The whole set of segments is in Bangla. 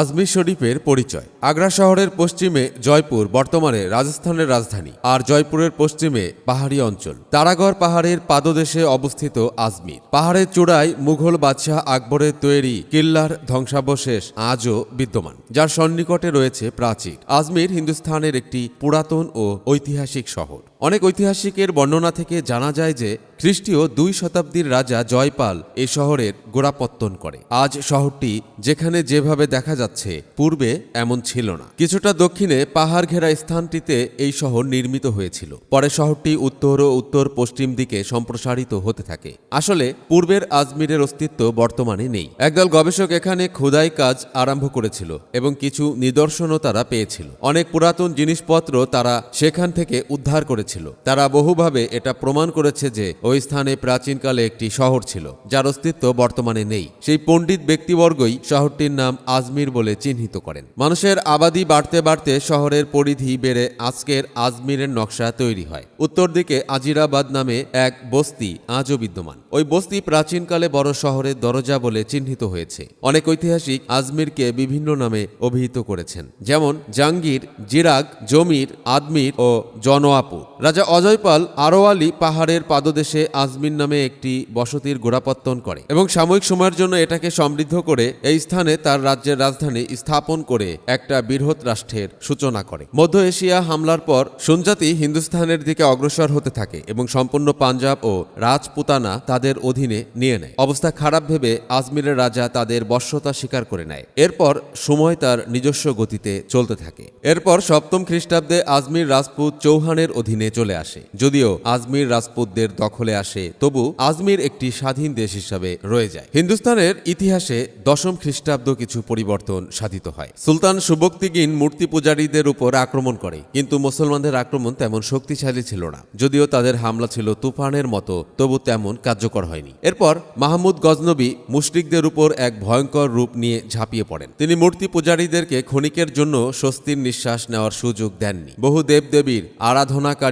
আজমির শরীফের পরিচয়। আগ্রা শহরের পশ্চিমে জয়পুর, বর্তমানে রাজস্থানের রাজধানী। আর জয়পুরের পশ্চিমে পাহাড়ি অঞ্চল। তারাগড় পাহাড়ের পাদদেশে অবস্থিত আজমির। পাহাড়ের চূড়ায় মুঘল বাদশাহ আকবরের তৈরি কিল্লার ধ্বংসাবশেষ আজও বিদ্যমান, যার সন্নিকটে রয়েছে প্রাচীর। আজমির হিন্দুস্থানের একটি পুরাতন ও ঐতিহাসিক শহর। অনেক ঐতিহাসিকের বর্ণনা থেকে জানা যায় যে খ্রিস্টীয় দুই শতাব্দীর রাজা জয়পাল এই শহরের গোড়াপত্তন করে। আজ শহরটি যেখানে যেভাবে দেখা যাচ্ছে, পূর্বে এমন ছিল না। কিছুটা দক্ষিণে পাহাড় ঘেরা স্থানটিতে এই শহর নির্মিত হয়েছিল। পরে শহরটি উত্তর ও উত্তর পশ্চিম দিকে সম্প্রসারিত হতে থাকে। আসলে পূর্বের আজমিরের অস্তিত্ব বর্তমানে নেই। একদল গবেষক এখানে খোদাই কাজ আরম্ভ করেছিল এবং কিছু নিদর্শনও তারা পেয়েছিল। অনেক পুরাতন জিনিসপত্র তারা সেখান থেকে উদ্ধার করেছিল। তারা বহুভাবে এটা প্রমাণ করেছে যে ওই স্থানে প্রাচীনকালে একটি শহর ছিল, যার অস্তিত্ব বর্তমানে নেই। সেই পণ্ডিত ব্যক্তিবর্গই শহরটির নাম আজমির বলে চিহ্নিত করেন। মানুষের আবাদি বাড়তে বাড়তে শহরের পরিধি বেড়ে আজকের আজমিরের নকশা তৈরি হয়। উত্তর দিকে আজিরাবাদ নামে এক বস্তি আজও বিদ্যমান। ওই বস্তি প্রাচীনকালে বড় শহরের দরজা বলে চিহ্নিত হয়েছে। অনেক ঐতিহাসিক আজমিরকে বিভিন্ন নামে অভিহিত করেছেন, যেমন জাঙ্গির, জিরাগ, জমির, আদমির ও জনোয়াপুর রাজা অজয়পাল আরোয়ালি পাহাড়ের পাদদেশে আজমির নামে একটি বসতির গোড়াপত্তন করে এবং সাময়িক সময়ের জন্য এটাকে সমৃদ্ধ করে এই স্থানে তার রাজ্যের রাজধানী স্থাপন করে একটা বৃহৎ রাষ্ট্রের সূচনা করে। মধ্য এশিয়া হামলার পর সুনজাতি হিন্দুস্থানের দিকে অগ্রসর হতে থাকে এবং সম্পূর্ণ পাঞ্জাব ও রাজপুতানা তাদের অধীনে নিয়ে নেয়। অবস্থা খারাপ ভেবে আজমিরের রাজা তাদের বশ্যতা স্বীকার করে নেয়। এরপর সময় তার নিজস্ব গতিতে চলতে থাকে। এরপর সপ্তম খ্রিস্টাব্দে আজমির রাজপুত চৌহানের অধীনে চলে আসে। যদিও আজমির রাজপুতদের দখলে আসে, তবু আজমির একটি স্বাধীন দেশ হিসাবে রয়ে যায়। হিন্দুস্তানের ইতিহাসে দশম খ্রিস্টাব্দ কিছু পরিবর্তন সাধিত হয়। সুলতান সুবক্তিগিন মূর্তি পূজারীদের উপর আক্রমণ করে, কিন্তু মুসলমানদের আক্রমণ তেমন শক্তিশালী ছিল না। যদিও তাদের হামলা ছিল তুফানের মতো, তবু তেমন কার্যকর হয়নি। এরপর মাহমুদ গজনবী মুশরিকদের উপর এক ভয়ঙ্কর রূপ নিয়ে ঝাঁপিয়ে পড়েন। তিনি মূর্তি পূজারীদেরকে ক্ষণিকের জন্য স্বস্তির নিঃশ্বাস নেওয়ার সুযোগ দেননি। বহু দেবদেবীর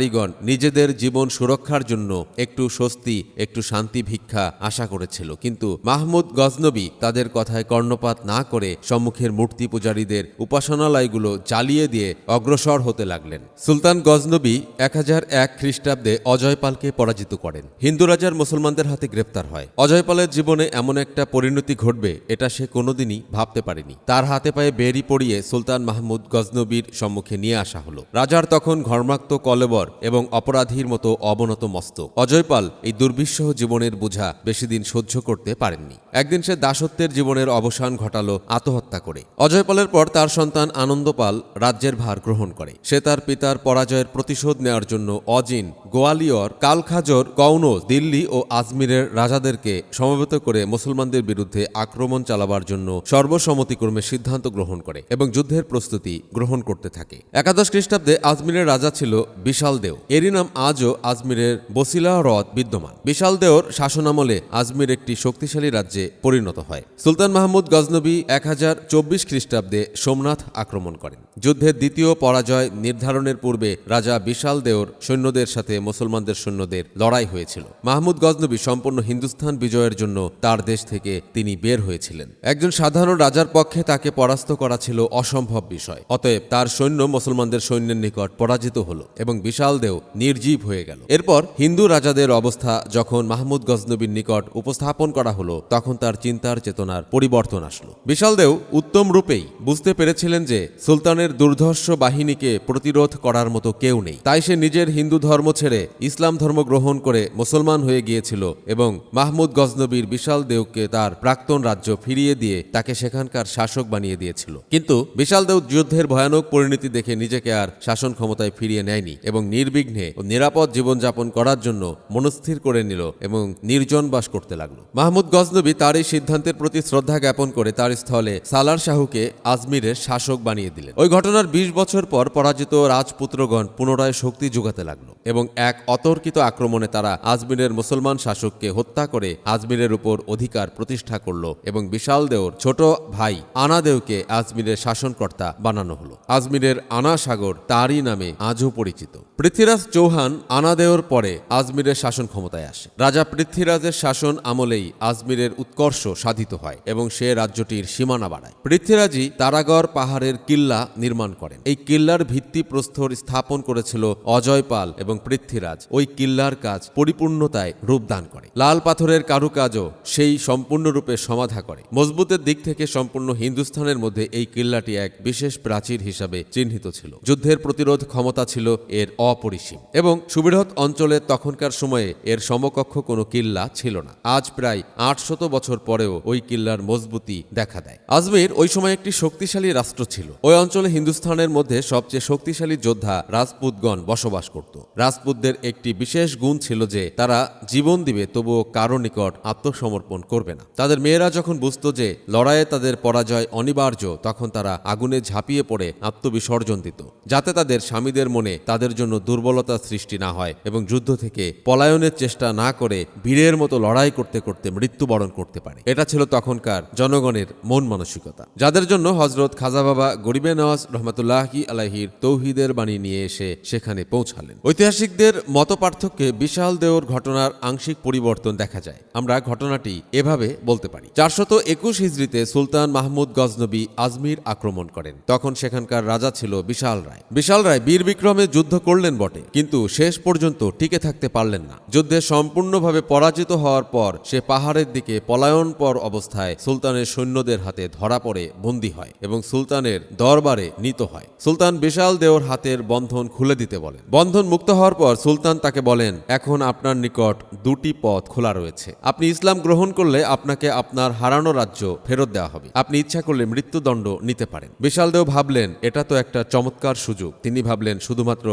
আরাধনাকারীগণ নিজেদের জীবন সুরক্ষার জন্য একটু স্বস্তি, একটু শান্তি ভিক্ষা আশা করেছিল। কিন্তু মাহমুদ গজনবী তাদের কথায় কর্ণপাত না করে সম্মুখের মূর্তি পূজারীদের উপাসনালয়গুলো জ্বালিয়ে দিয়ে অগ্রসর হতে লাগলেন। সুলতান গজনবী এক হাজার এক খ্রিস্টাব্দে অজয়পালকে পরাজিত করেন। হিন্দু রাজার মুসলমানদের হাতে গ্রেপ্তার হয়। অজয়পালের জীবনে এমন একটা পরিণতি ঘটবে, এটা সে কোনোদিনই ভাবতে পারেনি। তার হাতে পায়ে বেরি পড়িয়ে সুলতান মাহমুদ গজনবীর সম্মুখে নিয়ে আসা হলো। রাজার তখন ঘর্মাক্ত কলেবর এবং অপরাধীর মতো অবনত মস্তক। অজয়পাল এই দুর্বিষহ জীবনের বোঝা বেশি দিন সহ্য করতে পারেননি। একদিন সে দাসত্বের জীবনের অবসান ঘটালো আত্মহত্যা করে। অজয়পালের পর তার সন্তান আনন্দপাল রাজ্যের ভার গ্রহণ করে। সে তার পিতার পরাজয়ের প্রতিশোধ নেওয়ার জন্য অজিন, গোয়ালিয়র, কালখাজর কৌনজ দিল্লি ও আজমিরের রাজাদেরকে সমবেত করে মুসলমানদের বিরুদ্ধে আক্রমণ চালাবার জন্য সর্বসম্মতিক্রমে সিদ্ধান্ত গ্রহণ করে এবং যুদ্ধের প্রস্তুতি গ্রহণ করতে থাকে। একাদশ খ্রিস্টাব্দে আজমিরের রাজা ছিল বিশাল দেও। এরই নাম আজও আজমিরের বসিলা হ্রদ বিদ্যমান। বিশাল দেওর শাসনামলে আজমির একটি শক্তিশালী রাজ্যে পরিণত হয়। সুলতান মাহমুদ গজনবী এক হাজার চব্বিশ খ্রিস্টাব্দে সোমনাথ আক্রমণ করেন। যুদ্ধের দ্বিতীয় পরাজয় নির্ধারণের পূর্বে রাজা বিশাল দেওর সৈন্যদের সাথে মুসলমানদের সৈন্যদের লড়াই হয়েছিল। মাহমুদ গজনবী সম্পূর্ণ হিন্দুস্থান বিজয়ের জন্য তার দেশ থেকে তিনি বের হয়েছিলেন। একজন সাধারণ রাজার পক্ষে তাকে পরাস্ত করা ছিল অসম্ভব বিষয়। অতএব তার সৈন্য মুসলমানদের সৈন্যের নিকট পরাজিত হল এবং বিশাল দেও, নির্জীব হয়ে গেল। এরপর হিন্দু রাজাদের অবস্থা যখন মাহমুদ গজনবীর নিকট উপস্থাপন করা হলো, তখন তার চিন্তার চেতনার পরিবর্তন আসলো। বিশাল দেও উত্তম রূপেই বুঝতে পেরেছিলেন যে, সুলতানের দুর্ধর্ষ বাহিনীকে প্রতিরোধ করার মতো কেউ নেই। তাই সে নিজের হিন্দু ধর্ম ছেড়ে ইসলাম ধর্ম গ্রহণ করে মুসলমান হয়ে গিয়েছিল এবং মাহমুদ গজনবীর বিশাল দেওকে তার প্রাক্তন রাজ্য ফিরিয়ে দিয়ে তাকে সেখানকার শাসক বানিয়ে দিয়েছিল। কিন্তু বিশাল দেও যুদ্ধের ভয়ানক পরিণতি দেখে নিজেকে আর শাসন ক্ষমতায় ফিরিয়ে নেয়নি এবং নির্বিঘ্নে ও নিরাপদ জীবনযাপন করার জন্য মনস্থির করে নিল এবং নির্জন বাস করতে লাগল। মাহমুদ গজনবী তার এই সিদ্ধান্তের প্রতি শ্রদ্ধা জ্ঞাপন করে তার স্থলে সালার শাহুকে আজমিরের শাসক বানিয়ে দিলেন। ওই ঘটনার ২০ বছর পর পরাজিত রাজপুত্রগণ পুনরায় শক্তি যোগাতে লাগল এবং এক অতর্কিত আক্রমণে তারা আজমিরের মুসলমান শাসককে হত্যা করে আজমিরের উপর অধিকার প্রতিষ্ঠা করল এবং বিশাল দেওর ছোট ভাই আনা আনাদেওকে আজমিরের শাসনকর্তা বানানো হলো। আজমিরের আনা সাগর তারই নামে আজও পরিচিত। পৃথ্বীরাজ চৌহান আনাদেওর পরে আজমিরের শাসন ক্ষমতায় আসে। রাজা পৃথ্বীরাজের শাসন আমলেই আজমিরের উৎকর্ষ সাধিত হয় এবং সে রাজ্যটির সীমানা বাড়ায়। পৃথ্বীরাজই তারাগড় পাহাড়ের কিল্লা নির্মাণ করেন। এই কিল্লার ভিত্তি প্রস্তর স্থাপন করেছিল অজয় পাল এবং পৃথ্বীরাজ। ওই কিল্লার কাজ পরিপূর্ণতায় রূপদান করে। লাল পাথরের কারুকাজও সেই সম্পূর্ণরূপে সমাধা করে। মজবুতের দিক থেকে সম্পূর্ণ হিন্দুস্থানের মধ্যে এই কিল্লাটি এক বিশেষ প্রাচীর হিসাবে চিহ্নিত ছিল। যুদ্ধের প্রতিরোধ ক্ষমতা ছিল এর অপরিসীম। এবং সুবৃহৎ অঞ্চলে তখনকার সময়ে এর সমকক্ষ কোনো কিল্লা ছিল না। আজ প্রায় আটশত বছর পরেও ওই কিল্লার মজবুতি দেখা দেয়। আজমির ওই সময় একটি শক্তিশালী রাষ্ট্র ছিল। ওই অঞ্চলে হিন্দুস্থানের মধ্যে সবচেয়ে শক্তিশালী যোদ্ধা রাজপুতগণ বসবাস করত। রাজপুতদের একটি বিশেষ গুণ ছিল যে তারা জীবন দিবে তবুও কারও নিকট আত্মসমর্পণ করবে না। তাদের মেয়েরা যখন বুঝতো যে লড়াইয়ে তাদের পরাজয় অনিবার্য, তখন তারা আগুনে ঝাঁপিয়ে পড়ে আত্মবিসর্জন দিত, যাতে তাদের স্বামীদের মনে তাদের জন্য দুর্বলতা সৃষ্টি না হয় এবং যুদ্ধ থেকে পলায়নের চেষ্টা না করে বীরের মতো লড়াই করতে করতে মৃত্যুবরণ করতে পারে। এটা ছিল তখনকার জনগণের মন মানসিকতা। যাদের জন্য হজরত খাজা বাবা গরিবে নওয়াজ রহমতুল্লাহি আলাহির তৌহিদের বাণী নিয়ে এসে সেখানে পৌঁছালেন। ঐতিহাসিকদের মত পার্থক্যে বিশাল দেওর ঘটনার আংশিক পরিবর্তন দেখা যায়। আমরা ঘটনাটি এভাবে বলতে পারি। চারশত একুশ হিজড়িতে সুলতান মাহমুদ গজনবী আজমির আক্রমণ করেন। তখন সেখানকার রাজা ছিল বিশাল রায়। বিশাল রায় বীর বিক্রমে যুদ্ধ করলেন বটে, কিন্তু শেষ পর্যন্ত টিকে থাকতে পারলেন না। যুদ্ধে সম্পূর্ণভাবে পরাজিত হওয়ার পর সে পাহাড়ের দিকে পলায়ন পর অবস্থায় সুলতানের সৈন্যদের হাতে ধরা পড়ে বন্দী হয় এবং সুলতানের দরবারে নিত হয়। সুলতান বিশাল দেওর হাতের বন্ধন খুলে দিতে বলেন। বন্ধন মুক্ত হওয়ার পর সুলতান তাকে বলেন, এখন আপনার নিকট দুটি পথ খোলা রয়েছে। আপনি ইসলাম গ্রহণ করলে আপনাকে আপনার হারানো রাজ্য ফেরত দেওয়া হবে। আপনি ইচ্ছা করলে মৃত্যুদণ্ড নিতে পারেন। বিশাল দেও ভাবলেন, এটা তো একটা চমৎকার সুযোগ। তিনি ভাবলেন, শুধুমাত্র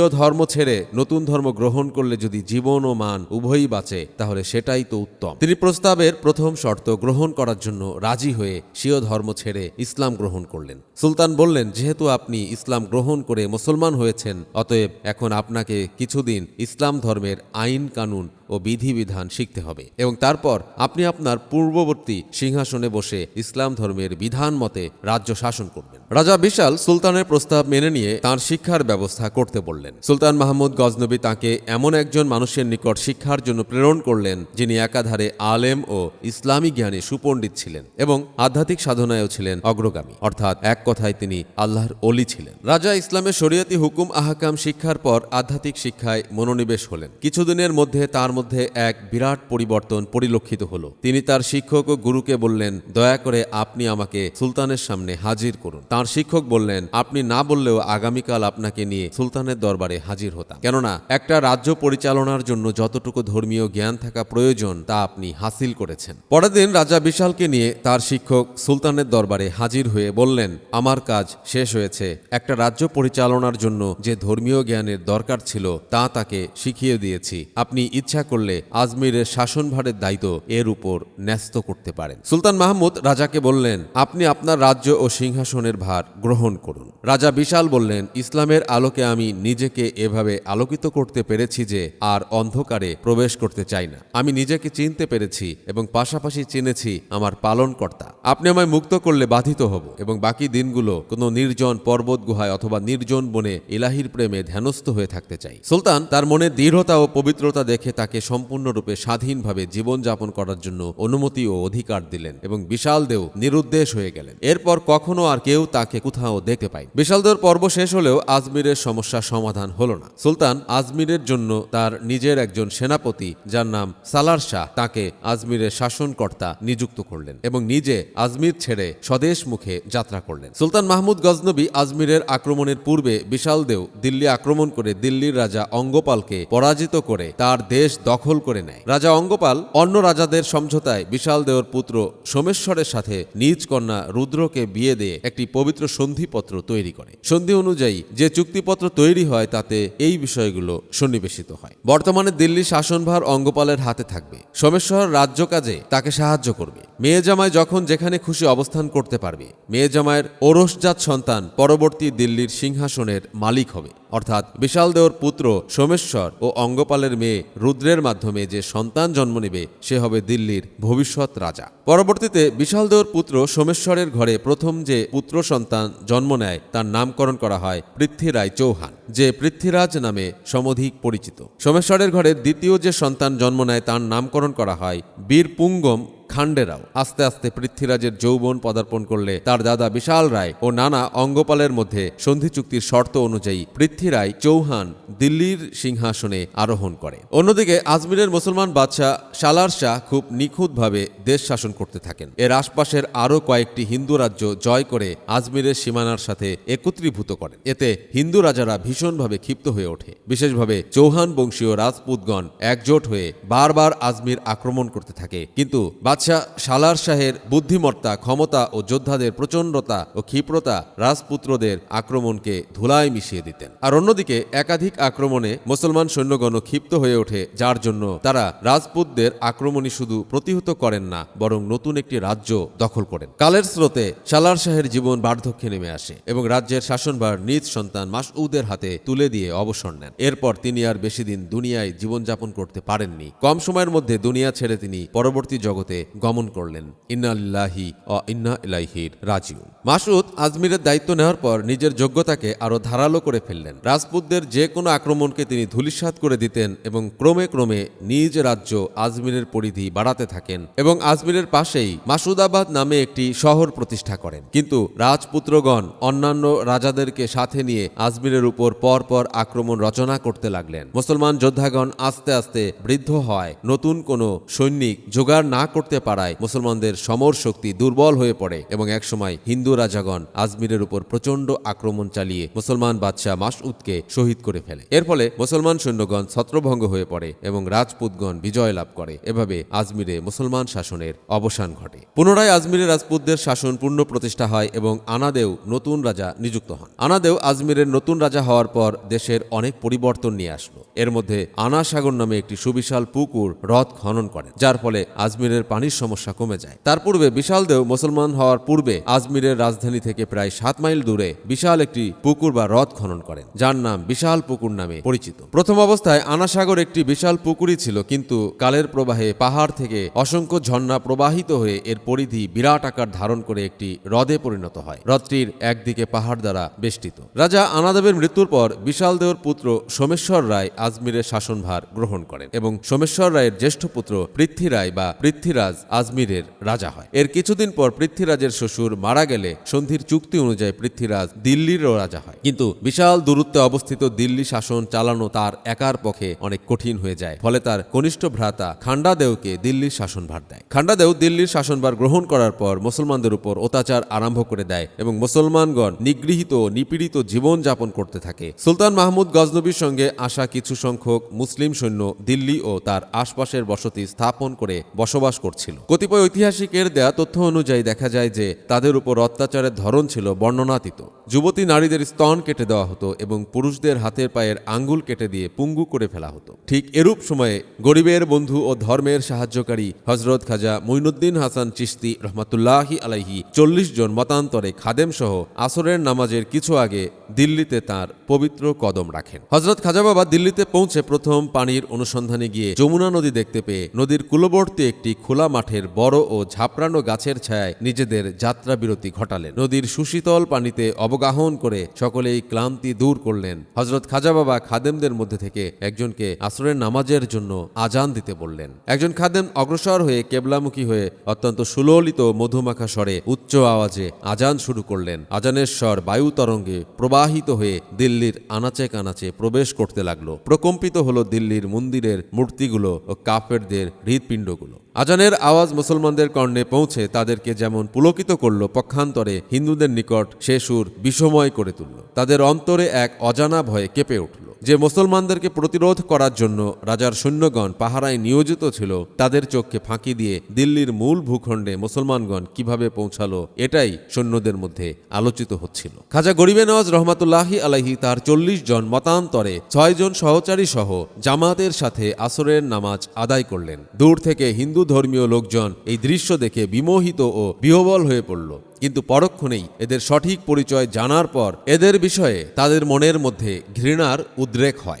স্বীয় ধর্ম ছেড়ে নতুন ধর্ম গ্রহণ করলে যদি জীবন ও মান উভয়ই বাঁচে, তাহলে সেটাই তো উত্তম। তিনি প্রস্তাবের প্রথম শর্ত গ্রহণ করার জন্য রাজি হয়ে স্বীয় ধর্ম ছেড়ে ইসলাম গ্রহণ করলেন। সুলতান বললেন, যেহেতু আপনি ইসলাম গ্রহণ করে মুসলমান হয়েছেন, অতএব এখন আপনাকে কিছুদিন ইসলাম ধর্মের আইন, কানুন ও বিধিবিধান শিখতে হবে এবং তারপর আপনি আপনার পূর্ববর্তী সিংহাসনে বসে ইসলাম ধর্মের বিধান মতে রাজ্য শাসন করবেন। রাজা বিশাল সুলতানের প্রস্তাব মেনে নিয়ে তার শিক্ষার ব্যবস্থা করতে বললেন। সুলতান মাহমুদ গজনবী তাকে এমন একজন মানুষের নিকট শিক্ষার জন্য প্রেরণ করলেন, যিনি একাধারে আলেম ও ইসলামী জ্ঞানে সুপণ্ডিত ছিলেন এবং আধ্যাত্মিক সাধনায়ও ছিলেন অগ্রগামী। অর্থাৎ এক কথায় তিনি আল্লাহর অলি ছিলেন। রাজা ইসলামের শরীয়তি হুকুম আহাকাম শিক্ষার পর আধ্যাত্মিক শিক্ষায় মনোনিবেশ হলেন। কিছুদিনের মধ্যে তার মধ্যে এক বিরাট পরিবর্তন পরিলক্ষিত হল। তিনি তার শিক্ষক ও গুরুকে বললেন, দয়া করে আপনি আমাকে সুলতানের সামনে হাজির করুন। তার শিক্ষক বললেন, আপনি না বললেও আগামীকাল আপনাকে নিয়ে সুলতানের দরবারে হাজির হতাম। কেননা, একটা রাজ্য পরিচালনার জন্য যতটুকু ধর্মীয় জ্ঞান থাকা প্রয়োজন, তা আপনি হাসিল করেছেন। পরের দিন রাজা বিশালকে নিয়ে তার শিক্ষক সুলতানের দরবারে হাজির হয়ে বললেন, আমার কাজ শেষ হয়েছে। একটা রাজ্য পরিচালনার জন্য যে ধর্মীয় জ্ঞানের দরকার ছিল, তা তাকে শিখিয়ে দিয়েছি। আপনি ইচ্ছা করলে আজমিরের শাসনভারের দায়িত্ব এর উপর ন্যস্ত করতে পারেন। সুলতান মাহমুদ রাজাকে বললেন, আপনি আপনার রাজ্য ও সিংহাসনের ভার গ্রহণ করুন। রাজা বিশাল বললেন, ইসলামের আলোকে আমি নিজেকে এভাবে আলোকিত করতে পেরেছি যে আর অন্ধকারে প্রবেশ করতে চাই না। আমি নিজেকে চিনতে পেরেছি এবং পাশাপাশি চিনেছি আমার পালনকর্তা। আপনি আমায় মুক্ত করলে বাধিত হব এবং বাকি দিনগুলো কোনো নির্জন পর্বত গুহায় অথবা নির্জন বনে ইলাহির প্রেমে ধ্যানস্থ হয়ে থাকতে চাই। সুলতান তার মনে দৃঢ়তা ও পবিত্রতা দেখে তাকে সম্পূর্ণরূপে স্বাধীনভাবে জীবনযাপন করার জন্য অনুমতি ও অধিকার দিলেন এবং বিশাল দেও নিরুদ্দেশ হয়ে গেলেন। এরপর কখনো আর কেউ তাকে কোথাও দেখতে পায় বিশাল দেওর পর্ব শেষ হলেও আজমিরের সমস্যা সমাধান হলো না। সুলতান আজমিরের জন্য তার নিজের একজন সেনাপতি, যার নাম সালার শাহ, তাকে আজমিরের শাসনকর্তা নিযুক্ত করলেন এবং নিজে আজমির ছেড়ে স্বদেশ মুখে যাত্রা করলেন। সুলতান মাহমুদ গজনবী আজমিরের আক্রমণের পূর্বে বিশাল দেও দিল্লি আক্রমণ করে দিল্লির রাজা অঙ্গপালকে পরাজিত করে তার দেশ দখল করে নেয়। রাজা অঙ্গপাল অন্য রাজাদের সমঝোতায় বিশাল দেওর পুত্র সোমেশ্বরের সাথে নিজ কন্যা রুদ্রকে বিয়ে দিয়ে একটি পবিত্র সন্ধিপত্র তৈরি করে। সন্ধি অনুযায়ী যে চুক্তিপত্র তৈরি হয়, তাতে এই বিষয়গুলো সন্নিবেশিত হয়। বর্তমানে দিল্লি শাসনভার অঙ্গপালের হাতে থাকবে। সোমেশ্বর রাজ্য কাজে তাকে সাহায্য করবে। মেয়ে জামাই যখন যেখানে খুশি অবস্থান করতে পারবে, মেয়ে জামাইয়ের ওরসজাত সন্তান পরবর্তী দিল্লির সিংহাসনের মালিক হবে। অর্থাৎ বিশাল দেওর পুত্র সোমেশ্বর ও অঙ্গপালের মেয়ে রুদ্রের মাধ্যমে যে সন্তান জন্ম নেবে, সে হবে দিল্লির ভবিষ্যৎ রাজা। পরবর্তীতে বিশাল দেওর পুত্র সোমেশ্বরের ঘরে প্রথম যে পুত্র সন্তান জন্ম নেয় তার নামকরণ করা হয় পৃথ্বী রায় চৌহান। যে পৃথ্বীরাজ নামে সমধিক পরিচিত। সোমেশ্বরের ঘরে দ্বিতীয় যে সন্তান জন্ম নেয় তার নামকরণ করা হয় বীর পুঙ্গম খান্ডেরাও আস্তে আস্তে পৃথ্বীরাজের যৌবন পদার্পণ করলে তার দাদা বিশাল রায় ও নানা অঙ্গপালের মধ্যে সন্ধি চুক্তির শর্ত অনুযায়ী পৃথ্বীরায় চৌহান দিল্লির সিংহাসনে আরোহণ করে। অন্যদিকে আজমিরের মুসলমান বাদশাহ সালার শাহ খুব নিখুঁতভাবে দেশ শাসন করতে থাকেন। এর আশপাশের আরও কয়েকটি হিন্দু রাজ্য জয় করে আজমিরের সীমানার সাথে একত্রীভূত করেন। এতে হিন্দু রাজারা ভীষণভাবে ক্ষিপ্ত হয়ে ওঠে। বিশেষভাবে চৌহান বংশীয় রাজপুতগণ একজোট হয়ে বারবার আজমির আক্রমণ করতে থাকে। কিন্তু বাদশাহ সালার শাহের বুদ্ধিমত্তা, ক্ষমতা ও যোদ্ধাদের প্রচণ্ডতা ও ক্ষিপ্রতা রাজপুত্রদের আক্রমণকে ধুলায় মিশিয়ে দিতেন। আর অন্যদিকে একাধিক আক্রমণে মুসলমান সৈন্যগণ ক্ষিপ্ত হয়ে ওঠে, যার জন্য তারা রাজপুতদের আক্রমণই শুধু প্রতিহত করেন না, বরং নতুন একটি রাজ্য দখল করেন। কালের স্রোতে সালার শাহের জীবন বার্ধক্যে নেমে আসে এবং রাজ্যের শাসনভার নিজ সন্তান মাসউদের হাতে তুলে দিয়ে অবসর নেন। এরপর তিনি আর বেশি দিন দুনিয়ায় জীবনযাপন করতে পারেননি। কম সময়ের মধ্যে দুনিয়া ছেড়ে তিনি পরবর্তী জগতে গমন করলেন। ইন্নালিল্লাহি ও ইন্না ইলাইহির রাজিউন। মাসুদ আজমিরের দায়িত্ব নেওয়ার পর নিজের যোগ্যতাকে আরও ধারালো করে ফেললেন। রাজপুতদের যে কোনো আক্রমণকে তিনি ধূলিসাৎ করে দিতেন এবং ক্রমে ক্রমে নিজ রাজ্য আজমিরের পরিধি বাড়াতে থাকেন এবং আজমিরের পাশেই মাসুদাবাদ নামে একটি শহর প্রতিষ্ঠা করেন। কিন্তু রাজপুত্রগণ অন্যান্য রাজাদেরকে সাথে নিয়ে আজমিরের উপর পর পর আক্রমণ রচনা করতে লাগলেন। মুসলমান যোদ্ধাগণ আস্তে আস্তে বৃদ্ধ হয়। নতুন কোনো সৈনিক জোগাড় না করতে পারায় মুসলমানদের সমর শক্তি দুর্বল হয়ে পড়ে এবং একসময় হিন্দু রাজাগণ আজমিরের উপর প্রচণ্ড আক্রমণ চালিয়ে মুসলমান বাদশাহ মাসউদকে শহীদ করে ফেলে। এর ফলে মুসলমান সৈন্যগণ ছত্রভঙ্গ হয়ে পড়ে এবং রাজপুতগণ বিজয় লাভ করে। এভাবে আজমিরে মুসলমান শাসনের অবসান ঘটে। পুনরায় আজমিরে রাজপুতদের শাসন পূর্ণ প্রতিষ্ঠা হয় এবং আনাদেও নতুন রাজা নিযুক্ত হন। আনাদেও আজমিরের নতুন রাজা হওয়ার পর দেশের অনেক পরিবর্তন নিয়ে আসলো। এর মধ্যে আনা সাগর নামে একটি সুবিশাল পুকুর হ্রদ খনন করেন, যার ফলে আজমিরের পানির সমস্যা কমে যায়। তার পূর্বে বিশাল দেও মুসলমান হওয়ার পূর্বে আজমিরের রাজধানী থেকে প্রায় সাত মাইল দূরে বিশাল একটি পুকুর বা হ্রদ খনন করেন, যার নাম বিশাল পুকুর নামে পরিচিত। প্রথম অবস্থায় আনাসাগর একটি বিশাল পুকুরই ছিল, কিন্তু কালের প্রবাহে পাহাড় থেকে অসংখ্য ঝর্ণা প্রবাহিত হয়ে এর পরিধি বিরাট আকার ধারণ করে একটি হ্রদে পরিণত হয়। হ্রদটির একদিকে পাহাড় দ্বারা বেষ্টিত। রাজা আনাদেবের মৃত্যুর পর বিশাল দেওর পুত্র সোমেশ্বর রায় আজমিরের শাসনভার গ্রহণ করেন এবং সোমেশ্বর রায়ের জ্যেষ্ঠ পুত্র পৃথ্বী রায় বা পৃথ্বীরাজ আজমিরের রাজা হয়। এর কিছুদিন পর পৃথ্বীরাজের শ্বশুর মারা গেলে সন্ধির চুক্তি অনুযায়ী পৃথ্বীরাজ দিল্লিরও রাজা হয়। কিন্তু বিশাল দূরত্বে অবস্থিত দিল্লি শাসন চালানো তার একার পক্ষে অনেক কঠিন হয়ে যায়। ফলে তার কনিষ্ঠ ভ্রাতা খান্ডাদেওকে দিল্লির শাসনভার দেয়। খান্ডাদেও দিল্লির শাসনভার গ্রহণ করার পর মুসলমানদের উপর অত্যাচার আরম্ভ করে দেয় এবং মুসলমানগণ নিগৃহীত নিপীড়িত জীবন যাপন করতে থাকে। সুলতান মাহমুদ গজনবীর সঙ্গে আসা কিছু সংখ্যক মুসলিম সৈন্য দিল্লি ও তার আশপাশের বসতি স্থাপন করে বসবাস করছিল। কতিপয় ঐতিহাসিকের দেয়া তথ্য অনুযায়ী দেখা যায় যে তাদের উপর অত্যাচারের ধরন ছিল বর্ণনাতীত। যুবতী নারীদের স্তন কেটে দেওয়া হতো এবং পুরুষদের হাতের পায়ের আঙ্গুল কেটে দিয়ে পুঙ্গু করে ফেলা হতো। ঠিক এরূপ সময়ে গরিবের বন্ধু ও ধর্মের সাহায্যকারী হজরত খাজা মঈনুদ্দিন হাসান চিস্তি রহমাতুল্লাহি আলাইহি চল্লিশ জন মতান্তরে খাদেম সহ আসরের নামাজের কিছু আগে দিল্লিতে তার পবিত্র কদম রাখেন। হজরত খাজা বাবা দিল্লিতে পৌঁছে প্রথম পানির অনুসন্ধানে গিয়ে যমুনা নদী দেখতে পেয়ে নদীর কূলবর্তী একটি খোলা মাঠের বড় ও ঝাপড়ানো গাছের ছায়ায় নিজেদের যাত্রা বিরতি ঘটালেন। নদীর সুশীতল পানিতে অবগাহন করে সকলেই ক্লান্তি দূর করলেন। হজরত খাজা বাবা খাদেমদের মধ্যে থেকে একজনকে আসরের নামাজের জন্য আজান দিতে বললেন। একজন খাদেম অগ্রসর হয়ে কেবলামুখী হয়ে অত্যন্ত সুললিত মধুমাখা স্বরে উচ্চ আওয়াজে আজান শুরু করলেন। আজানের স্বর বায়ু তরঙ্গে প্রবাহিত হয়ে দিল্লির আনাচে কানাচে প্রবেশ করতে লাগল। প্রকম্পিত হলো দিল্লির মন্দিরের মূর্তিগুলো ও কাফেরদের হৃৎপিণ্ডগুলো। আজানের আওয়াজ মুসলমানদের কর্ণে পৌঁছে তাদেরকে যেমন পুলকিত করল, পক্ষান্তরে হিন্দুদের নিকট সে সুর বিষময় করে তুলল। তাদের অন্তরে এক অজানা ভয়ে কেঁপে উঠল। যে মুসলমানদেরকে প্রতিরোধ করার জন্য রাজার সৈন্যগণ পাহারায় নিয়োজিত ছিল, তাদের চোখকে ফাঁকি দিয়ে দিল্লির মূল ভূখণ্ডে মুসলমানগণ কীভাবে পৌঁছালো, এটাই সৈন্যদের মধ্যে আলোচিত হচ্ছিল। খাজা গরিবে নওয়াজ রহমাতুল্লাহি আলাহি তার চল্লিশ জন মতান্তরে ছয়জন সহচারী সহ জামাতের সাথে আসরের নামাজ আদায় করলেন। দূর থেকে হিন্দু ধর্মীয় লোকজন এই দৃশ্য দেখে বিমোহিত ও বিহবল হয়ে পড়ল। কিন্তু পরক্ষণেই এদের সঠিক পরিচয় জানার পর এদের বিষয়ে তাদের মনের মধ্যে ঘৃণার উদ্রেক হয়।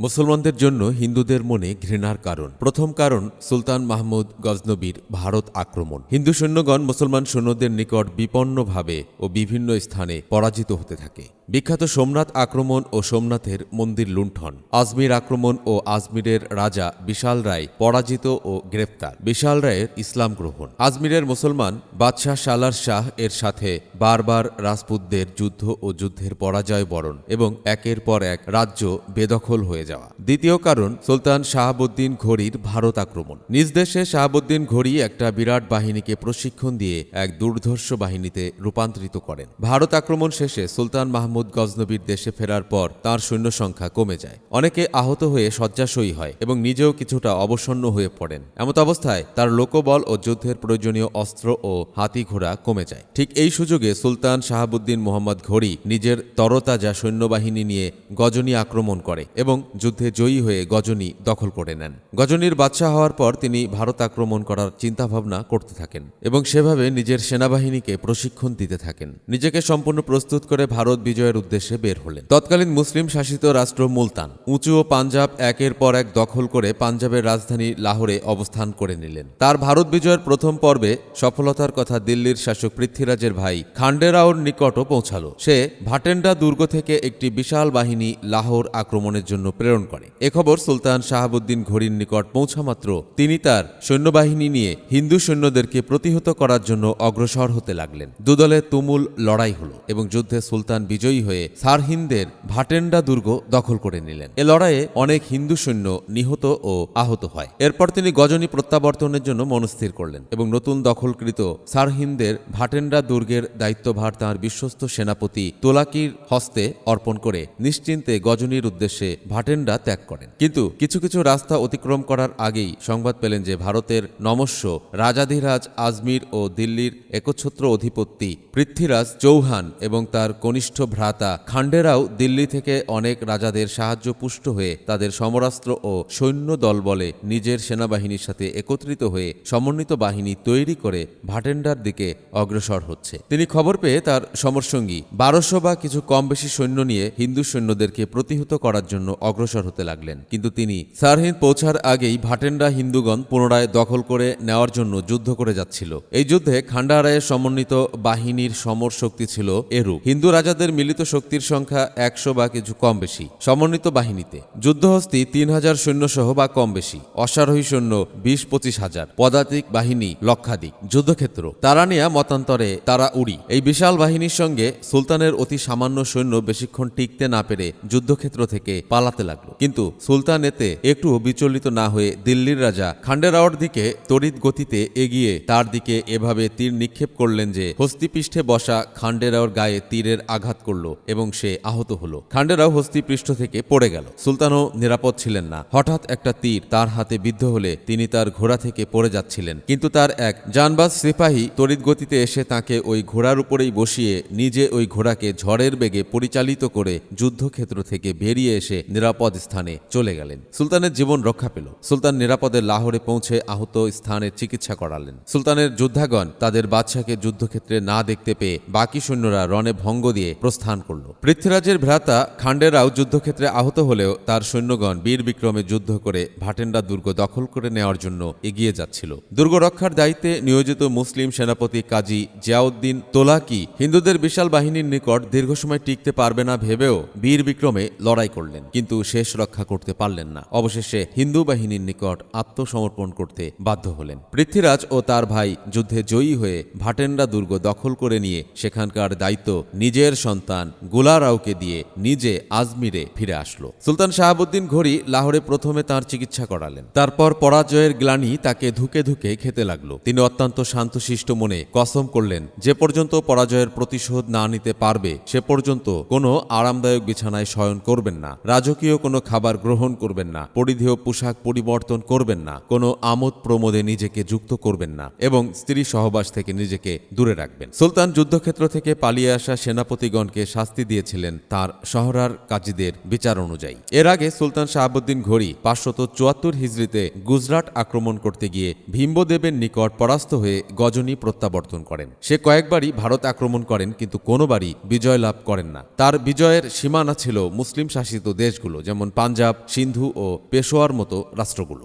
মুসলমানদের জন্য হিন্দুদের মনে ঘৃণার কারণ। প্রথম কারণ, সুলতান মাহমুদ গজনবীর ভারত আক্রমণ। হিন্দু সৈন্যগণ মুসলমান সৈন্যদের নিকট বিপন্নভাবে ও বিভিন্ন স্থানে পরাজিত হতে থাকে। বিখ্যাত সোমনাথ আক্রমণ ও সোমনাথের মন্দির লুণ্ঠন। আজমির আক্রমণ ও আজমিরের রাজা বিশাল রায় পরাজিত ও গ্রেপ্তার। বিশাল রায়ের ইসলাম গ্রহণ। আজমিরের মুসলমান বাদশাহ সালার শাহ এর সাথে বারবার রাজপুতদের যুদ্ধ ও যুদ্ধের পরাজয় বরণ এবং একের পর এক রাজ্য বেদখল হয়ে যাওয়া। দ্বিতীয় কারণ, সুলতান শাহাবুদ্দিন ঘড়ির ভারত আক্রমণ। নিজ দেশে শাহাবুদ্দিন ঘড়ি একটা বিরাট বাহিনীকে প্রশিক্ষণ দিয়ে এক দুর্ধর্ষ বাহিনীতে রূপান্তরিত করেন। ভারত আক্রমণ শেষে সুলতান মাহমুদ গজনবীর দেশে ফেরার পর তার সৈন্য সংখ্যা কমে যায়। অনেকে আহত হয়ে শয্যাশয়ী হয় এবং নিজেও কিছুটা অবসন্ন হয়ে পড়েন। এমত অবস্থায় তার লোকবল ও যুদ্ধের প্রয়োজনীয় অস্ত্র ও হাতি ঘোড়া কমে যায়। ঠিক এই সুযোগে সুলতান শাহাবুদ্দিন মোহাম্মদ ঘড়ি নিজের তরতাজা সৈন্যবাহিনী নিয়ে গজনী আক্রমণ করে এবং যুদ্ধে জয়ী হয়ে গজনী দখল করে নেন। গজনীর বাদশাহ হওয়ার পর তিনি ভারত আক্রমণ করার চিন্তাভাবনা করতে থাকেন এবং সেভাবে নিজের সেনাবাহিনীকে প্রশিক্ষণ দিতে থাকেন। নিজেকে সম্পূর্ণ প্রস্তুত করে ভারত বিজয়ের উদ্দেশ্যে বের হলেন। তৎকালীন মুসলিম শাসিত রাষ্ট্র মুলতান উঁচু ও পাঞ্জাব একের পর এক দখল করে পাঞ্জাবের রাজধানী লাহোরে অবস্থান করে নিলেন। তার ভারত বিজয়ের প্রথম পর্বে সফলতার কথা দিল্লির শাসক পৃথ্বীরাজের ভাই খান্ডেরাওর নিকটও পৌঁছালো। সে ভাটেন্ডা দুর্গ থেকে একটি বিশাল বাহিনী লাহোর আক্রমণের জন্য প্রেরণ করে। এ খবর সুলতান শাহাবুদ্দিন ঘড়ির নিকট পৌঁছামাত্র তিনি তার সৈন্যবাহিনী নিয়ে হিন্দু সৈন্যদেরকে প্রতিহত করার জন্য অগ্রসর হতে লাগলেন। দুদলে তুমুল লড়াই হল এবং যুদ্ধে সুলতান বিজয়ী হয়ে সারহিন্দের ভাটেন্ডা দুর্গ দখল করে নিলেন। এ লড়াইয়ে অনেক হিন্দু সৈন্য নিহত ও আহত হয়। এরপর তিনি গজনী প্রত্যাবর্তনের জন্য মনস্থির করলেন এবং নতুন দখলকৃত সারহিন্দের ভাটেন্ডা দুর্গের দায়িত্বভার তাঁর বিশ্বস্ত সেনাপতি তোলাকির হস্তে অর্পণ করে নিশ্চিন্তে গজনীর উদ্দেশ্যে ভাটেন্ডা ত্যাগ করেন। কিন্তু কিছু কিছু রাস্তা অতিক্রম করার আগেই সংবাদ পেলেন যে ভারতের নমস্য রাজাধিরাজ আজমির ও দিল্লির একচ্ছত্র অধিপতি পৃথ্বীরাজ চৌহান এবং তার কনিষ্ঠ ভ্রাতা খান্ডেরাও দিল্লি থেকে অনেক রাজাদের সাহায্য পুষ্ট হয়ে তাদের সমরাস্ত্র ও সৈন্য দল বলে নিজের সেনাবাহিনীর সাথে একত্রিত হয়ে সমন্বিত বাহিনী তৈরি করে ভাটেন্ডার দিকে অগ্রসর হচ্ছে। তিনি খবর পেয়ে তার সমরসঙ্গী বারোশো বা কিছু কম বেশি সৈন্য নিয়ে হিন্দু সৈন্যদেরকে প্রতিহত করার জন্য অগ্রসর হতে লাগলেন। কিন্তু তিনি সারহিন্দ পৌঁছার আগেই ভাটেন্ডা হিন্দুগণ পুনরায় দখল করে নেওয়ার জন্য যুদ্ধ করে যাচ্ছিল। এই যুদ্ধে খান্ডারায়ের সমন্বিত বাহিনীর সমর শক্তি ছিল এরু হিন্দু রাজাদের মিলিত শক্তির সংখ্যা একশো বা কিছু কম বেশি। সমন্বিত বাহিনীতে। যুদ্ধহস্তি তিন হাজার সৈন্য সহ বা কম বেশি। অশ্বারোহী সৈন্য বিশ পঁচিশ হাজার। পদাতিক বাহিনী লক্ষাধিক। যুদ্ধক্ষেত্র। তারানিয়া মতান্তরে তারা উড়ি। এই বিশাল বাহিনীর সঙ্গে সুলতানের অতি সামান্য সৈন্য বেশিক্ষণ টিকতে না পেরে যুদ্ধক্ষেত্র থেকে পালাতে লাগল। কিন্তু সুলতান এতে একটু বিচলিত না হয়ে দিল্লির রাজা খান্ডেরাওর দিকে তড়িৎ গতিতে এগিয়ে তার দিকে এভাবে তীর নিক্ষেপ করলেন যে হস্তিপৃষ্ঠে বসা খান্ডেরাওর গায়ে তীরের আঘাত করল। এবং সে আহত হলো। খান্ডেরাও হস্তিপৃষ্ঠ থেকে পড়ে গেল। সুলতানও নিরাপদ ছিলেন না। হঠাৎ একটা তীর তার হাতে বিদ্ধ হলে তিনি তার ঘোড়া থেকে পড়ে যাচ্ছিলেন। কিন্তু তার এক জানবাজ সিপাহী তড়িৎ গতিতে এসে তাকে ওই ঘোড়ার উপরেই বসিয়ে নিজে ওই ঘোড়াকে ঝড়ের বেগে পরিচালিত করে যুদ্ধক্ষেত্র থেকে বেরিয়ে এসে নিরাপদ স্থানে চলে গেলেন। সুলতানের জীবন রক্ষা পেল। সুলতান নিরাপদে লাহোরে পৌঁছে আহত স্থানের চিকিৎসা করালেন। সুলতানের যোদ্ধাগণ তাদের বাদশাকে যুদ্ধক্ষেত্রে না দেখতে পেয়ে বাকি সৈন্যরা রণে ভঙ্গ দিয়ে প্রস্থান করল। পৃথ্বীরাজের ভ্রাতা খান্ডেরাও যুদ্ধক্ষেত্রে আহত হলেও তার সৈন্যগণ বীর বিক্রমে যুদ্ধ করে ভাটেন্ডা দুর্গ দখল করে নেওয়ার জন্য এগিয়ে যাচ্ছিল। দুর্গ রক্ষার দায়িত্বে নিয়োজিত মুসলিম সেনাপতি কাজী জিয়াউদ্দিন তোলাকি হিন্দুদের বিশাল বাহিনীর নিকট দীর্ঘ সময় টিকতে পারবে না ভেবেও বীর বিক্রমে লড়াই করলেন, কিন্তু শেষ রক্ষা করতে পারলেন না। অবশেষে হিন্দু বাহিনীর নিকট আত্মসমর্পণ করতে বাধ্য হলেন। পৃথ্বীরাজ ও তার ভাই যুদ্ধে জয়ী হয়ে ভাটেন্ডা দুর্গ দখল করে নিয়ে সেখানকার দায়িত্ব নিজের সন্তান গুলারাওকে দিয়ে নিজে আজমিরে ফিরে আসলো। সুলতান শাহাবুদ্দিন ঘড়ি লাহোরে প্রথমে তার চিকিৎসা করালেন। তারপর পরাজয়ের গ্লানি তাকে ধুকে ধুকে খেতে লাগল। তিনি অত্যন্ত শান্তশিষ্ট মনে কসম করলেন, যে পর্যন্ত পরাজয়ের প্রতিশোধ না নিতে পারবে, সে পর্যন্ত কোনো আরামদায়ক বিছানায় শয়ন করবেন না, রাজকীয় কোনো খাবার গ্রহণ করবেন না, পরিধেয় পোশাক পরিবর্তন করবেন না, কোনো আমোদ প্রমোদে নিজেকে যুক্ত করবেন না এবং স্ত্রী সহবাস থেকে নিজেকে দূরে রাখবেন। সুলতান যুদ্ধক্ষেত্র থেকে পালিয়ে আসা সেনাপতিগণকে শাস্তি দিয়েছিলেন তার শহরার কাজীদের বিচার অনুযায়ী। এর আগে সুলতান শাহাবুদ্দিন ঘড়ি পাঁচশত চুয়াত্তর হিজড়িতে গুজরাট আক্রমণ করতে গিয়ে ভীম্বদেবের নিকট পরাস্ত হয়ে গজনী প্রত্যাবর্তন করেন। সে কয়েকবারই ভারত আক্রমণ করেন, কিন্তু কোনোবারই বিজয় লাভ করেন না। তার বিজয়ের সীমানা ছিল মুসলিম শাসিত দেশগুলো, যেমন পাঞ্জাব, সিন্ধু ও পেশোয়ার মতো রাষ্ট্রগুলো।